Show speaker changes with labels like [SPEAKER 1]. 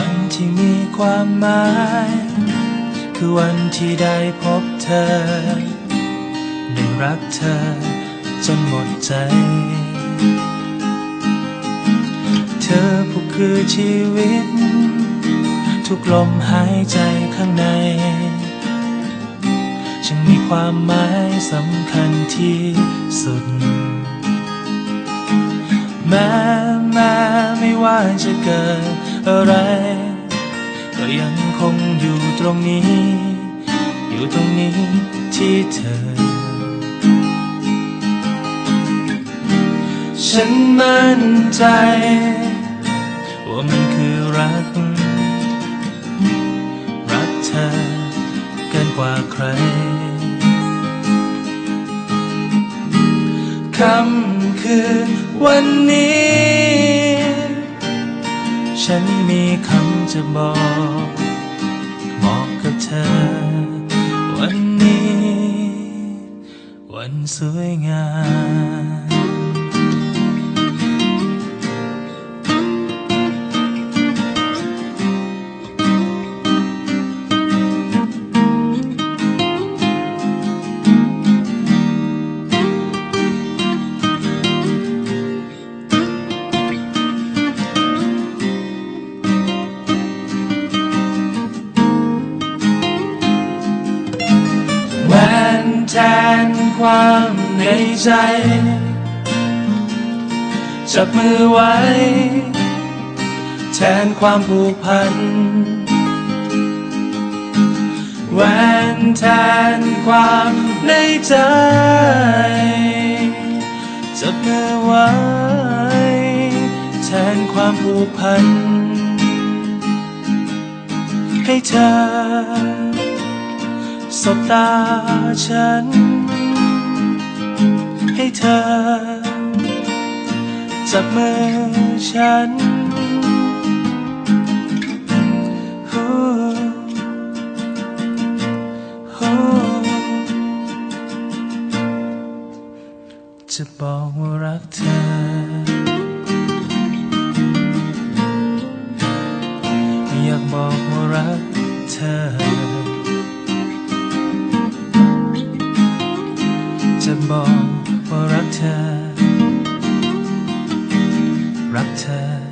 [SPEAKER 1] ันที่มีความหมาย คือวันที่ได้พบเธอ ได้รักเธอจนหมดใจ เธอผู้คือชีวิต ทุกลมหายใจข้างในฉันมีความหมายสำคัญที่สุด แม้แม้ไม่ว่าจะเกิด อะไร ก็ยังคงอยู่ตรงนี้ อยู่ตรงนี้ที่เธอ ฉันมั่นใจ ว่ามันคือรัก รักเธอเกินกว่าใครคำคือวันนี้ ฉันมีคำจะบอกบอกกับเธอ วันนี้ วันสวยงาม แทนความในใจ จับมือไว้ แทนความผูกพันแหวนแทนความในใจ จับมือไว้ แทนความผูกพัน ให้เธอ สบตาฉัน ให้เธอ จับมือฉันฮู้ฮู้จะบอกว่ารักเธอ อยากบอกว่ารักเธอ จะบอกว่ารักเธอ รักเธอ